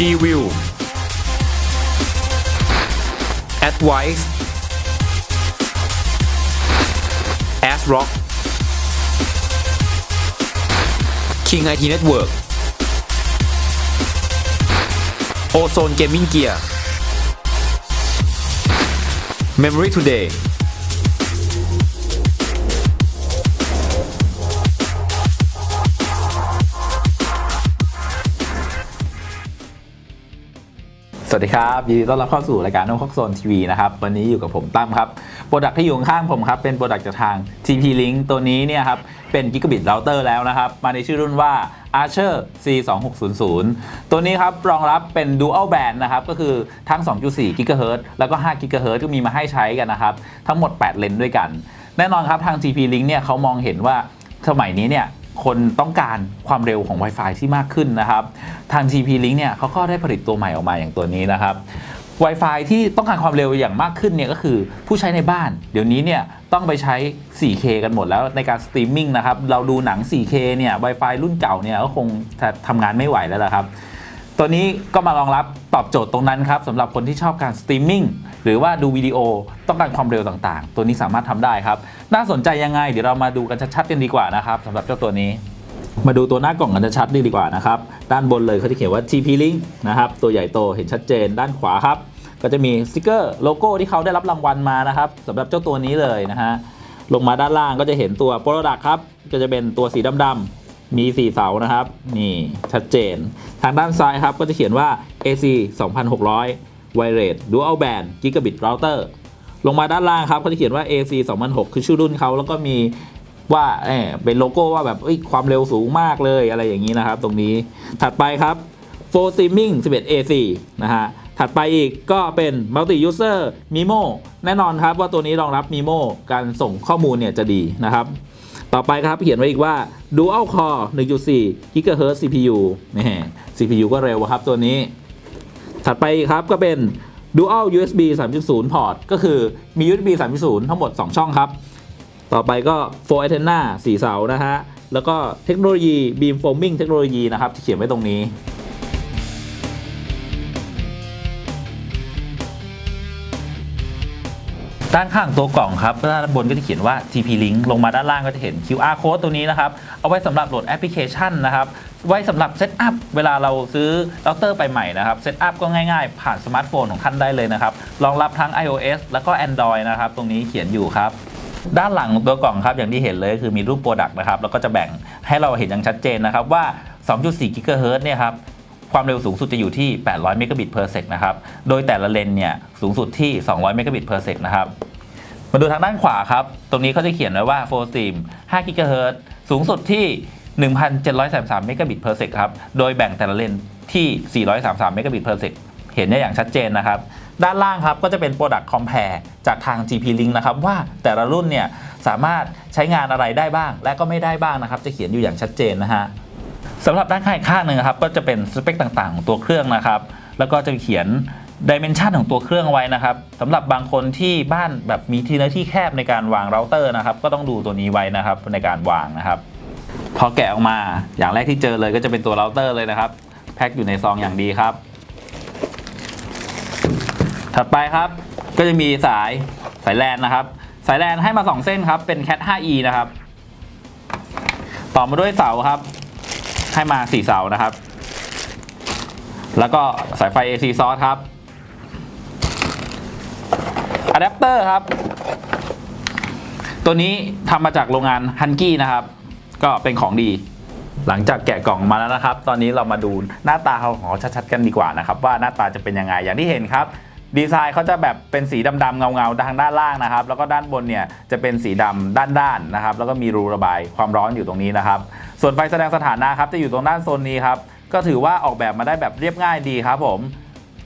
G-View Advice ASRock King IT Network. Ozone Gaming Gear. Memory Today สวัสดีครับยินดีต้อนรับเข้าสู่รายการนกคอกโซนทีวีนะครับวันนี้อยู่กับผมตั้มครับโปรดักที่อยู่ข้างผมครับเป็นโปรดักจากทาง TP Link ตัวนี้เนี่ยครับเป็น Gigabit Router แล้วนะครับ มาในชื่อรุ่นว่า Archer C2600 ตัวนี้ครับรองรับเป็น Dual Band นะครับก็คือทั้ง 2.4 GHz แล้วก็ 5 GHz ก็มีมาให้ใช้กันนะครับ ทั้งหมด 8 เลนด้วยกัน แน่นอนครับทาง TP Link เนี่ยเขามองเห็นว่าสมัยนี้เนี่ย คนต้องการความเร็วของ Wi-Fi ที่มากขึ้นนะครับ ทาง TP Link เนี่ยเขาก็ได้ผลิตตัวใหม่ออกมาอย่างตัวนี้นะครับ Wi-Fi ที่ต้องการความเร็วอย่างมากขึ้นเนี่ยก็คือผู้ใช้ในบ้าน เดี๋ยวนี้เนี่ยต้องไปใช้ 4K กันหมดแล้วในการสตรีมมิ่งนะครับ เราดูหนัง 4K เนี่ย Wi-Fi รุ่นเก่าเนี่ยก็คงทำงานไม่ไหวแล้วละครับ ตัวนี้ก็มารองรับตอบโจทย์ตรงนั้นครับสำหรับคนที่ชอบการสตรีมมิ่งหรือว่าดูวิดีโอต้องการความเร็วต่างๆ ตัวนี้สามารถทำได้ครับ น่าสนใจยังไง เดี๋ยวเรามาดูกันชัดๆกันดีกว่านะครับสำหรับเจ้าตัวนี้ มาดูตัวหน้ากล่องกันชัดๆดีกว่านะครับ ด้านบนเลยเขาจะเขียนว่า TP Link นะครับตัวใหญ่โตเห็นชัดเจน ด้านขวาครับ ก็จะมีสติกเกอร์โลโก้ที่เขาได้รับรางวัลมานะครับสำหรับเจ้าตัวนี้เลยนะฮะลงมาด้านล่างก็จะเห็นตัวโปรดักครับก็จะเป็นตัวสีดำๆ มี 4 เสานะครับ นี่ชัดเจน ทางด้านซ้ายครับก็จะเขียนว่า AC 2600 Wireless Dual Band Gigabit Router ลงมาด้านล่างครับก็จะเขียนว่า AC 2006 คือชื่อรุ่นเขาแล้วก็มีว่าเออเป็นโลโก้ว่าแบบความเร็วสูงมากเลยอะไรอย่างนี้นะครับ ตรงนี้ถัดไปครับ For Streaming 11 AC นะฮะถัดไปอีกก็เป็น Multi User Mimo แน่นอนครับว่าตัวนี้รองรับ Mimo การส่งข้อมูลเนี่ยจะดีนะครับ ต่อไปครับเขียนไว้อีกว่า Dual Core 1.4 GHz CPU นี่ CPU ก็เร็วครับตัวนี้ ถัดไปครับก็เป็น Dual USB 3.0 port ก็คือมี USB 3.0 ทั้งหมด 2 ช่องครับ ต่อไปก็ 4 antenna 4 เสานะฮะ แล้วก็เทคโนโลยี beam forming เทคโนโลยีนะครับที่เขียนไว้ตรงนี้ ด้านข้างตัวกล่องครับด้านบนก็จะเขียนว่า TP Link ลงมาด้านล่างก็จะเห็น QR code ตัวนี้นะครับเอาไว้สำหรับโหลดแอปพลิเคชันนะครับไว้สำหรับเซตอัพเวลาเราซื้อเราเตอร์ไปใหม่นะครับเซตอัพก็ง่ายๆ ผ่านสมาร์ทโฟนของท่านได้เลยนะครับรองรับทั้ง iOS แล้วก็ Android นะครับตรงนี้เขียนอยู่ครับด้านหลังตัวกล่องครับอย่างที่เห็นเลยคือมีรูปโปรดักต์นะครับแล้วก็จะแบ่งให้เราเห็นอย่างชัดเจนนะครับว่า 2.4 GHz เนี่ยครับ ความเร็วสูงสุดจะอยู่ที่ 800 เมกะบิต per sec นะครับ โดยแต่ละเลนเนี่ยสูงสุดที่ 200 เมกะบิต per sec นะครับ มาดูทางด้านขวาครับ ตรงนี้เขาจะเขียนไว้ว่า Full Stream 5 GHz สูงสุดที่ 1,733 เมกะบิต per sec ครับ โดยแบ่งแต่ละเลนที่ 433 เมกะบิต per sec เห็นได้อย่างชัดเจนนะครับ ด้านล่างครับก็จะเป็น Product Compare จากทาง GP Link นะครับ ว่าแต่ละรุ่นเนี่ยสามารถใช้งานอะไรได้บ้าง และก็ไม่ได้บ้างนะครับ จะเขียนอยู่อย่างชัดเจนนะฮะ สำหรับด้านข้างอีกข้างหนึ่งครับก็จะเป็นสเปคต่างๆของตัวเครื่องนะครับ แล้วก็จะเขียนดิเมนชันของตัวเครื่องไว้นะครับสำหรับบางคนที่บ้านแบบมีที่เนื้อที่แคบในการวางเราเตอร์นะครับ ก็ต้องดูตัวนี้ไว้นะครับในการวางนะครับ พอแกะออกมาอย่างแรกที่เจอเลยก็จะเป็นตัวเราเตอร์เลยนะครับ แพ็คอยู่ในซองอย่างดีครับ ถัดไปครับ ก็จะมีสายสายแลนนะครับ สายแลนให้มา 2 เส้นครับ เป็น Cat 5e นะครับ ต่อมาด้วยเสาครับ ให้มา4เสานะครับ แล้วก็สายไฟ AC source ครับอะแดปเตอร์ครับ ตัวนี้ทำมาจากโรงงานฮันกี้นะครับ ก็เป็นของดี หลังจากแกะกล่องมาแล้วนะครับ ตอนนี้เรามาดูหน้าตาของเขาชัดๆกันดีกว่านะครับ ว่าหน้าตาจะเป็นยังไงอย่างที่เห็นครับดีไซน์เขาจะแบบเป็นสีดำๆเงาๆทางด้านล่างนะครับ แล้วก็ด้านบนเนี่ยจะเป็นสีดำด้านๆนะครับ แล้วก็มีรูระบายความร้อนอยู่ตรงนี้นะครับ ส่วนไฟแสดงสถานะครับจะอยู่ตรงด้านโซนนี้ครับก็ถือว่าออกแบบมาได้แบบเรียบง่ายดีครับผม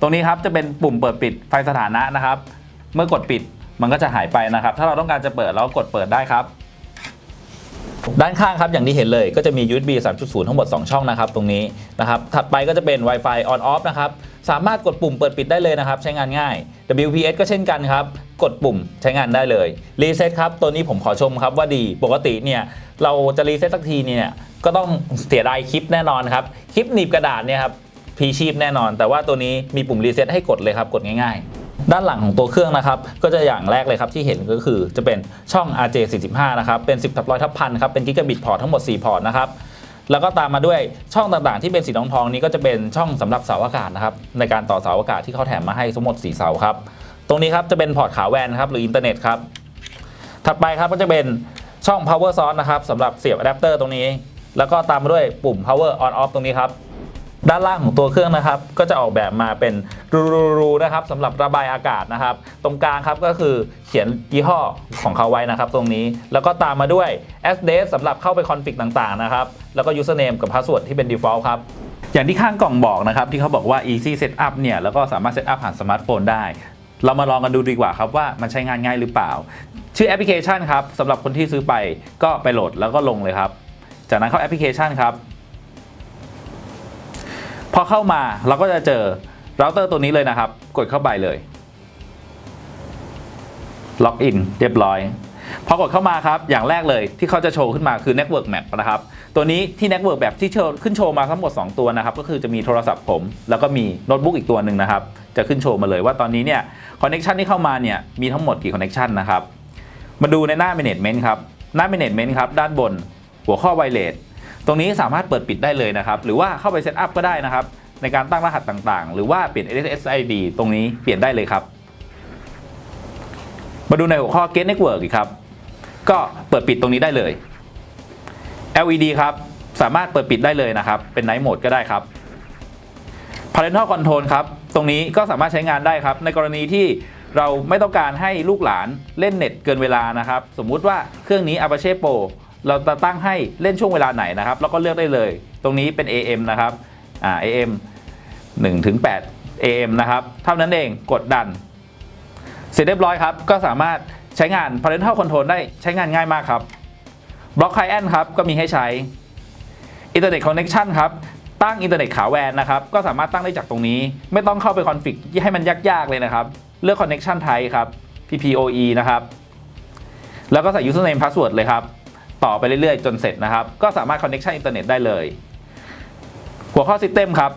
ตรงนี้ครับจะเป็นปุ่มเปิดปิดไฟสถานะนะครับ เมื่อกดปิดมันก็จะหายไปนะครับ ถ้าเราต้องการจะเปิดเรากดเปิดได้ครับ ด้านข้างครับอย่างที่เห็นเลยก็จะมี USB 3.0 ทั้งหมด 2 ช่องนะครับตรงนี้นะครับถัดไปก็จะเป็น Wi-Fi on off นะครับ สามารถกดปุ่มเปิดปิดได้เลยนะครับ ใช้งานง่าย WPS ก็เช่นกันครับ กดปุ่มใช้งานได้เลยรีเซ็ตครับ ตัวนี้ผมขอชมครับว่าดีปกติเนี่ย เราจะรีเซ็ตสักทีเนี่ยก็ต้องเสียดายคลิปแน่นอนครับ คลิปหนีบกระดาษเนี่ยครับพีชีพแน่นอน แต่ว่าตัวนี้มีปุ่มรีเซ็ตให้กดเลยครับ กดง่ายๆด้านหลังของตัวเครื่องนะครับ ก็จะอย่างแรกเลยครับที่เห็นก็คือจะเป็นช่อง RJ45 นะครับ เป็น 10ทับร้อยทับพันครับ เป็นกิกะบิตพอร์ตทั้งหมด 4 พอร์ตนะครับ แล้วก็ตามมาด้วยช่องต่างๆ ที่เป็นสีทองทองๆนี้ก็จะเป็นช่องสำหรับเสาอากาศนะครับในการต่อเสาอากาศที่เขาแถมมาให้ทั้งหมด4เสาครับตรงนี้ครับจะเป็นพอร์ตขาแวนครับหรืออินเทอร์เน็ตครับถัดไปครับก็จะเป็นช่อง power source นะครับสำหรับเสียบอะแดปเตอร์ตรงนี้ แล้วก็ตามมาด้วยปุ่ม power on off ตรงนี้ครับ ด้านล่างของตัวเครื่องนะครับ ก็จะออกแบบมาเป็นรูๆนะครับสำหรับระบายอากาศนะครับ ตรงกลางครับก็คือเขียนยี่ห้อของเขาไว้นะครับ ตรงนี้แล้วก็ตามมาด้วย address สำหรับเข้าไปคอนฟิกต่างๆนะครับ แล้วก็ username กับ password ที่เป็น default ครับอย่างที่ข้างกล่องบอกนะครับ ที่เขาบอกว่า easy setup เนี่ยแล้วก็สามารถ set up ผ่านสมาร์ทโฟนได้ เรามาลองกันดูดีกว่าครับว่ามันใช้งานง่ายหรือเปล่า ชื่อแอปพลิเคชันครับสำหรับคนที่ซื้อไปก็ไปโหลดแล้วก็ลงเลยครับ จากนั้นเข้าแอปพลิเคชันครับ พอเข้ามาเราก็จะเจอเราเตอร์ตัวนี้เลยนะครับ กดเข้าไปเลย ล็อกอินเรียบร้อย พอกดเข้ามาครับ อย่างแรกเลยที่เขาจะโชว์ขึ้นมาคือ Network Map นะครับ ตัวนี้ที่ Network Map ที่โชว์ขึ้นโชว์มาทั้งหมด 2 ตัวนะครับ ก็คือจะมีโทรศัพท์ผม แล้วก็มีโน้ตบุ๊กอีกตัวหนึ่งนะครับ จะขึ้นโชว์มาเลยว่าตอนนี้เนี่ยคอนเน็ชันที่เข้ามาเนี่ยมีทั้งหมดกี่คอนเน็ชันนะครับ มาดูในหน้า Management ครับ หน้า Management ครับ ด้านบนหัวข้อ Wireless ตรงนี้สามารถเปิดปิดได้เลยนะครับ หรือว่าเข้าไปเซตอัพก็ได้นะครับ ในการตั้งรหัสต่างๆ หรือว่าเปลี่ยน SSID ตรงนี้เปลี่ยนได้เลยครับ มาดูในหัวข้อ Get Network อีกครับ ก็เปิดปิดตรงนี้ได้เลย LED ครับ สามารถเปิดปิดได้เลยนะครับ เป็น Night Mode ก็ได้ครับ Parental Control ครับ ตรงนี้ก็สามารถใช้งานได้ครับ ในกรณีที่เราไม่ต้องการให้ลูกหลานเล่นเน็ตเกินเวลานะครับ สมมุติว่าเครื่องนี้ Apache Pro เราจะตั้งให้เล่นช่วงเวลาไหนนะครับ แล้วก็เลือกได้เลย ตรงนี้เป็น AM นะครับอ่า AM 1ถึง8 AM นะครับ เท่านั้นเองกดดัน เสร็จเรียบร้อยครับ ก็สามารถใช้งาน Parental Control ได้ใช้งานง่ายมากครับบล็อกไคแอนครับ ก็มีให้ใช้ Internet Connection ครับตั้งอินเทอร์เน็ตขาแวนนะครับ ก็สามารถตั้งได้จากตรงนี้ ไม่ต้องเข้าไปคอนฟิกให้มันยากๆเลยนะครับ เลือก Connection Type ครับ PPOE นะครับ แล้วก็ใส่ Username Password เลยครับ ต่อไปเรื่อยๆ จนเสร็จนะครับ ก็สามารถ Connection อินเทอร์เน็ตได้เลย หัวข้อ System ครับ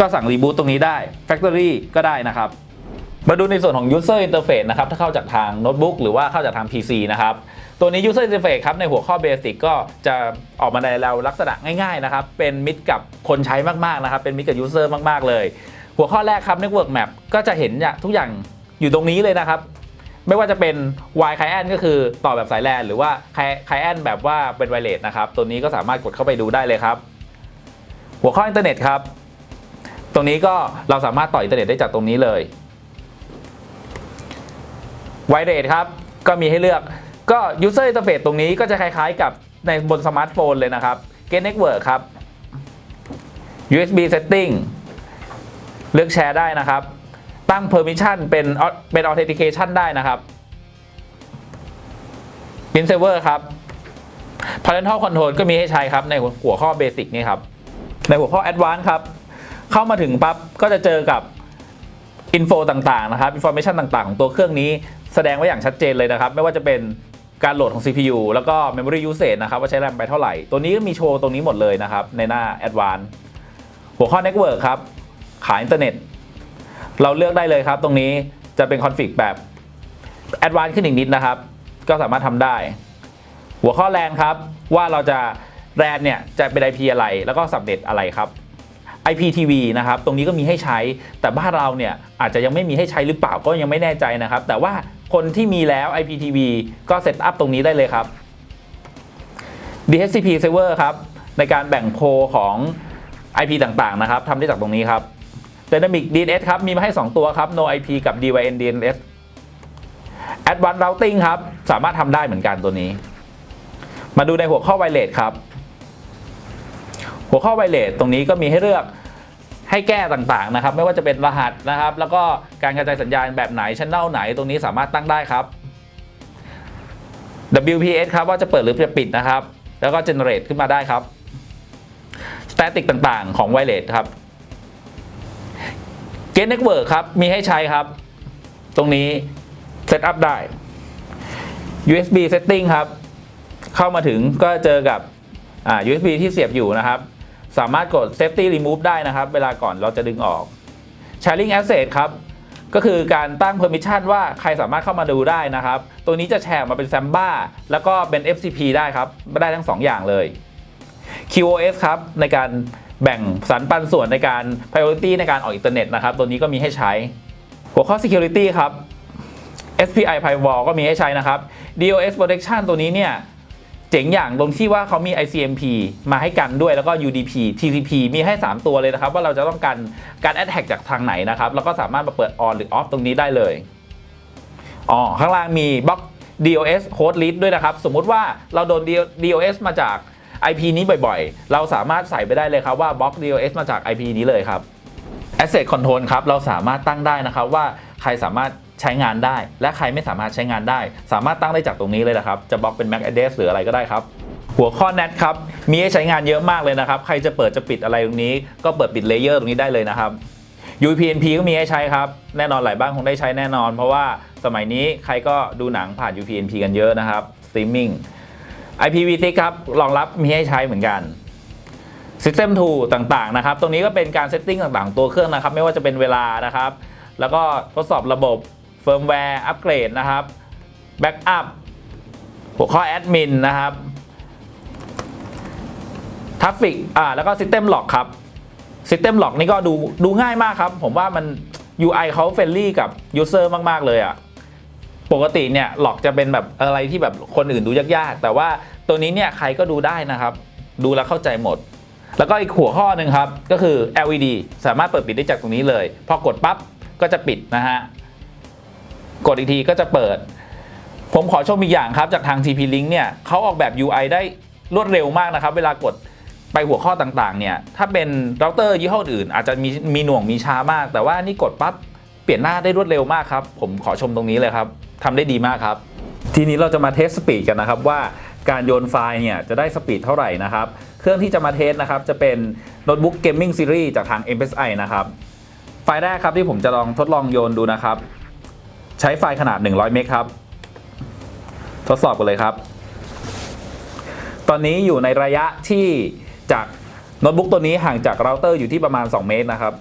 ก็สั่ง Reboot ตรงนี้ได้ Factory ก็ได้นะครับ มาดูในส่วนของ user interface นะครับ ถ้าเข้าจากทางโน้ตบุ๊กหรือว่าเข้าจากทาง PC นะครับ ตัวนี้ user interface ครับ ในหัวข้อ basic ก็จะออกมาในเราลักษณะง่ายๆนะครับ เป็นมิตรกับคนใช้มากๆนะครับ เป็นมิตรกับ user มากๆเลย หัวข้อแรกครับ network map ก็จะเห็นทุกอย่างอยู่ตรงนี้เลยนะครับ ไม่ว่าจะเป็น Y client ก็คือต่อแบบสายแลนหรือว่า client แบบว่าเป็น wireless นะครับ ตัวนี้ก็สามารถกดเข้าไปดูได้เลยครับ หัวข้ออินเทอร์เน็ตครับ ตรงนี้ก็เราสามารถต่ออินเทอร์เน็ตได้จากตรงนี้เลยไวเรทครับ ก็มีให้เลือกก็ User Interface ตรงนี้ก็จะคล้ายๆกับในบนสมาร์ทโฟนเลยนะครับ Get Network ครับ USB Setting เลือกแชร์ได้นะครับ ตั้ง Permission เป็นเป็น Authentication ได้นะครับ Pin Saver ครับ Parental Control ก็มีให้ใช้ครับ ในหัวข้อ Basic นี่ครับ ในหัวข้อ Advanced ครับ เข้ามาถึงปั๊บก็จะเจอกับอินโฟต่างๆนะครับอินโฟ a t i o n ต่างๆ ของตัวเครื่องนี้แสดงไว้อย่างชัดเจนเลยนะครับ ไม่ว่าจะเป็นการโหลดของ CPU แล้วก็ Memory Usage นะครับ ว่าใช้แรมไปเท่าไหร่ ตัวนี้ก็มีโชว์ตรงนี้หมดเลยนะครับ ในหน้า Advanced หัวข้อ Network ครับ ขายอินเทอร์เน็ต เราเลือกได้เลยครับ ตรงนี้จะเป็นคอนฟิกแบบ Advanced ขึ้นอีกนิดนะครับ ก็สามารถทำได้ หัวข้อแลนครับว่าเราจะแลนเนี่ยจะเป็น IP อะไร แล้วก็สับเน็ตอะไรครับ IPTV นะครับ ตรงนี้ก็มีให้ใช้ แต่บ้านเราเนี่ยอาจจะยังไม่มีให้ใช้หรือเปล่าก็ยังไม่แน่ใจนะครับ แต่ว่าคนที่มีแล้ว IPTV ก็เซตอัพตรงนี้ได้เลยครับ DHCP server ครับ ในการแบ่งโพของ IP ต่างๆนะครับทำได้จากตรงนี้ครับ Dynamic DNS ครับ มีมาให้ 2 ตัวครับ No IP กับ DYN DNS Advanced Routing ครับ สามารถทำได้เหมือนกันตัวนี้ มาดูในหัวข้อ Wireless ครับ หัวข้อไวเลสตรงนี้ก็มีให้เลือกให้แก้ต่างๆนะครับ ไม่ว่าจะเป็นรหัสนะครับ แล้วก็การกระจายสัญญาณแบบไหนชั้นเน่าไหนตรงนี้สามารถตั้งได้ครับ WPS ครับว่าจะเปิดหรือจะปิดนะครับ แล้วก็ generate ขึ้นมาได้ครับ static ต่างๆ ของไวเลสครับ Gate Network ครับ มีให้ใช้ครับ ตรงนี้ set up ได้ USB setting ครับ เข้ามาถึงก็เจอกับ USB ที่เสียบอยู่นะครับ สามารถกด safety remove ได้นะครับ เวลาก่อนเราจะดึงออก sharing asset ครับ ก็คือการตั้ง permission ว่าใครสามารถเข้ามาดูได้นะครับ ตัวนี้จะแชร์มาเป็น Samba แล้วก็เป็น FTP ได้ครับ ได้ทั้ง 2 อย่างเลย QoS ครับ ในการ แบ่งสรรปันส่วนในการ priority ในการออกอินเทอร์เน็ตนะครับ ตัวนี้ก็มีให้ใช้ หัวข้อ security ครับ SPI Firewall ก็มีให้ใช้นะครับ DOS Protection ตัวนี้เนี่ยเจ๋งอย่างตรงที่ว่าเขามี ICMP มาให้กันด้วยแล้วก็ UDP TCP มีให้ 3 ตัวเลยนะครับ ว่าเราจะต้องการการ attack จากทางไหนนะครับ แล้วก็สามารถมาเปิด on หรือ off ตรงนี้ได้เลยอ๋อข้างล่างมีบล็อก DOS host list ด้วยนะครับ สมมุติว่าเราโดน DOS มาจาก IP นี้บ่อยๆ เราสามารถใส่ไปได้เลยครับว่าบล็อก DOS มาจาก IP นี้เลยครับ Asset Control ครับเราสามารถตั้งได้นะครับว่าใครสามารถใช้งานได้ และใครไม่สามารถใช้งานได้ สามารถตั้งได้จากตรงนี้เลยนะครับ จะบล็อกเป็น MAC address หรืออะไรก็ได้ครับ หัวข้อ NAT ครับมีให้ใช้งานเยอะมากเลยนะครับ ใครจะเปิดจะปิดอะไรตรงนี้ ก็เปิดปิดเลเยอร์ตรงนี้ได้เลยนะครับ UPnP ก็มีให้ใช้ครับ แน่นอนหลายบ้านคงได้ใช้แน่นอน เพราะว่าสมัยนี้ใครก็ดูหนังผ่าน UPnP กันเยอะนะครับ Streaming IPv6 ครับรองรับมีให้ใช้เหมือนกัน System Tool ต่างๆนะครับ ตรงนี้ก็เป็นการเซตติ้งต่างๆ ตัวเครื่องนะครับ ไม่ว่าจะเป็นเวลานะครับ แล้วก็ทดสอบระบบเฟิร์มแวร์อัปเกรดนะครับแบ็กอัพหัวข้อแอดมินนะครับทัฟฟิกอ่าแล้วก็ System Lock ครับ System Lock นี่ก็ดูดูง่ายมากครับ ผมว่ามัน UI เขาเฟรนลี่กับ User มาก ๆ เลยอะ่ะ ปกติเนี่ยหลอกจะเป็นแบบอะไรที่แบบคนอื่นดูยากๆ แต่ว่าตัวนี้เนี่ยใครก็ดูได้นะครับ ดูแล้วเข้าใจหมด แล้วก็อีกหัวข้อหนึ่งครับ ก็คือ LED สามารถเปิดปิดได้จากตรงนี้เลย พอกดปั๊บก็จะปิดนะฮะ กดอีกทีก็จะเปิด ผมขอชมอีกอย่างครับ จากทาง TP Link เนี่ยเขาออกแบบ UI ได้รวดเร็วมากนะครับ เวลากดไปหัวข้อต่างๆ เนี่ย ถ้าเป็นเราเตอร์ยี่ห้ออื่น อาจจะมีมีหน่วงมีช้ามาก แต่ว่านี่กดปั๊บเปลี่ยนหน้าได้รวดเร็วมากครับ ผมขอชมตรงนี้เลยครับ ทำได้ดีมากครับ ทีนี้เราจะมาเทสสปีดกันนะครับว่าการโยนไฟล์เนี่ยจะได้สปีดเท่าไหร่นะครับ เครื่องที่จะมาเทสนะครับจะเป็นโน้ตบุ๊กเกมมิ่งซีรีส์จากทาง MSI นะครับไฟล์แรกครับที่ผมจะลองทดลองโยนดูนะครับ ใช้ไฟล์ขนาด 100 เมกครับ ทดสอบกันเลยครับ ตอนนี้อยู่ในระยะที่จากโน้ตบุ๊กตัวนี้ห่างจากเราเตอร์อยู่ที่ประมาณ 2 เมตรนะครับ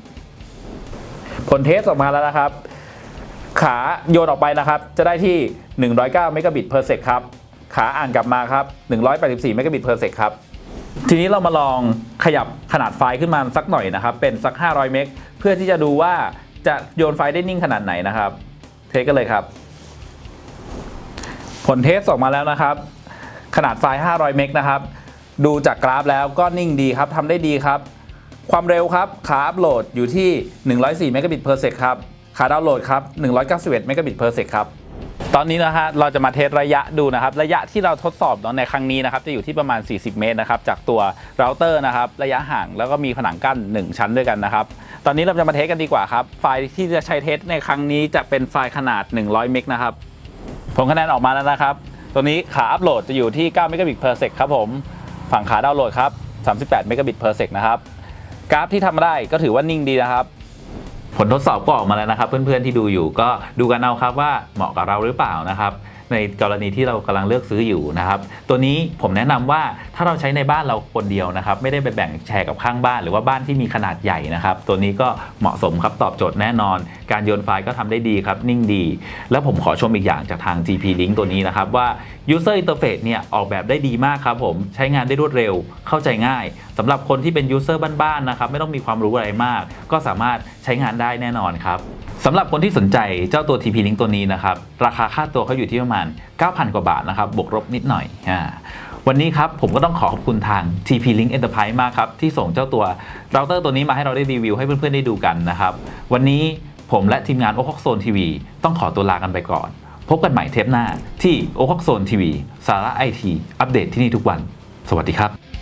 ผลเทสออกมาแล้วนะครับ ขาโยนออกไปนะครับ จะได้ที่ 109 เมกะบิต per sec ครับ ขาอ่านกลับมาครับ 184 เมกะบิต per sec ครับ ทีนี้เรามาลองขยับขนาดไฟล์ขึ้นมาสักหน่อยนะครับ เป็นสัก 500 เมก เพื่อที่จะดูว่าจะโยนไฟล์ได้นิ่งขนาดไหนนะครับ เทสกันเลยครับ ผลเทสออกมาแล้วนะครับ ขนาดไฟล์ 500 เมกนะครับ ดูจากกราฟแล้วก็นิ่งดีครับทำได้ดีครับ ความเร็วครับขาอัพโหลดอยู่ที่ 104 เมกะบิต per sec ครับ ขาดาวน์โหลดครับ 191 เมกะบิต per sec ครับ ตอนนี้นะฮะ เราจะมาเทสระยะดูนะครับ ระยะที่เราทดสอบในครั้งนี้นะครับ จะอยู่ที่ประมาณ 40 เมตรนะครับ จากตัวเราเตอร์นะครับ ระยะห่างแล้วก็มีผนังกั้น 1 ชั้นด้วยกันนะครับ ตอนนี้เราจะมาเทสกันดีกว่าครับ ไฟล์ที่จะใช้เทสในครั้งนี้จะเป็นไฟล์ขนาด 100 เมกนะครับ ผลคะแนนออกมาแล้วนะครับ ตัวนี้ขาอัพโหลดจะอยู่ที่ 9 เมกะบิต per sec ครับผม ฝั่งขาดาวน์โหลดครับ 38 เมกะบิต per sec นะครับ กราฟที่ทำได้ก็ถือว่านิ่งดีนะครับ ผลทดสอบก็ออกมาแล้วนะครับ เพื่อนๆที่ดูอยู่ก็ดูกันเอาครับว่าเหมาะกับเราหรือเปล่านะครับ ในกรณีที่เรากำลังเลือกซื้ออยู่นะครับ ตัวนี้ผมแนะนำว่าถ้าเราใช้ในบ้านเราคนเดียวนะครับ ไม่ได้ไปแบ่งแชร์กับข้างบ้าน หรือว่าบ้านที่มีขนาดใหญ่นะครับ ตัวนี้ก็เหมาะสมครับตอบโจทย์แน่นอน การโยนไฟล์ก็ทำได้ดีครับ นิ่งดี แล้วผมขอชมอีกอย่างจากทาง GP Link ตัวนี้นะครับว่า User Interface เนี่ยออกแบบได้ดีมากครับผมใช้งานได้รวดเร็วเข้าใจง่ายสำหรับคนที่เป็น User บ้านๆนะครับไม่ต้องมีความรู้อะไรมาก ก็สามารถใช้งานได้แน่นอนครับ สำหรับคนที่สนใจเจ้าตัว TP Link ตัวนี้นะครับ ราคาค่าตัวเขาอยู่ที่ประมาณ 9,000 กว่าบาทนะครับ บวกลบนิดหน่อยอ่าวันนี้ครับผมก็ต้องขอขอบคุณทาง TP Link Enterprise มากครับ ที่ส่งเจ้าตัวเราเตอร์ตัวนี้มาให้เราได้รีวิวให้เพื่อนๆได้ดูกันนะครับ วันนี้ผมและทีมงานโอคอกโซนทีวีต้องขอตัวลากันไปก่อน พบกันใหม่เทปหน้าที่โอคอกโซนทีวีสาระไอทีอัปเดตที่นี่ทุกวัน สวัสดีครับ